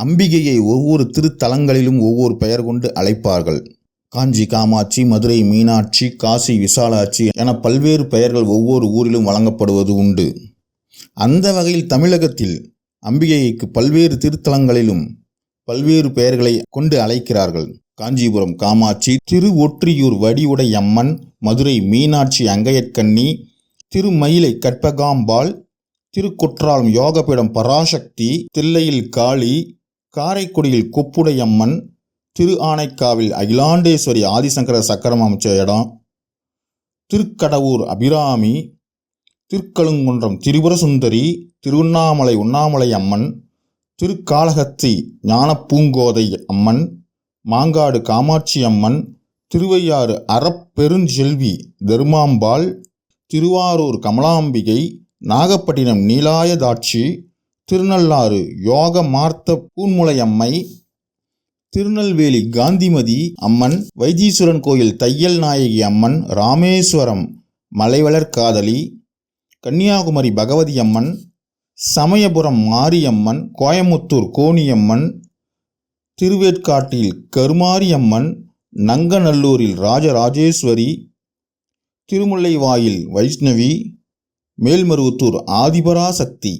அம்பிகையை ஒவ்வொரு திருத்தலங்களிலும் ஒவ்வொரு பெயர் கொண்டு அழைப்பார்கள். காஞ்சி காமாட்சி மதுரை மீனாட்சி காசி விசாலாட்சி என பல்வேறு பெயர்கள் ஒவ்வொரு ஊரிலும் வழங்கப்படுவது உண்டு. அந்த வகையில் தமிழகத்தில் அம்பிகைக்கு பல்வேறு திருத்தலங்களிலும் பல்வேறு பெயர்களை கொண்டு அழைக்கிறார்கள். காஞ்சிபுரம் காமாட்சி திரு ஒற்றியூர் வடிவுடையம்மன் மதுரை மீனாட்சி அங்கையற்கண்ணி திருமயிலை கற்பகாம்பாள் திருக்குற்றாலம் யோகபீடம் பராசக்தி தில்லையில் காளி காரைக்குடியில் குப்புடையம்மன் திரு ஆனைக்காவில் அகிலாண்டேஸ்வரி ஆதிசங்கர சக்கரம் அமைச்ச இடம். திருக்கடவூர் அபிராமி திருக்கழுங்குன்றம் திரிபுரசுந்தரி திருவண்ணாமலை உண்ணாமலை அம்மன் திருக்காளகத்தி ஞானப்பூங்கோதை அம்மன் மாங்காடு காமாட்சி அம்மன் திருவையாறு அறப்பெருஞ்செல்வி தர்மாம்பாள் திருவாரூர் கமலாம்பிகை நாகப்பட்டினம் நீலாயதாட்சி திருநள்ளாறு யோக மார்த்த பூன்முளையம்மை திருநெல்வேலி காந்திமதி அம்மன் வைத்தீஸ்வரன் கோயில் தையல் நாயகி அம்மன் ராமேஸ்வரம் மலைவளர் காதலி கன்னியாகுமரி பகவதி அம்மன் சமயபுரம் மாரியம்மன் கோயமுத்தூர் கோணியம்மன் திருவேற்காட்டில் கருமாரியம்மன் நங்கநல்லூரில் ராஜராஜேஸ்வரி திருமுல்லைவாயில் வைஷ்ணவி மேல்மருவத்தூர் ஆதிபராசக்தி.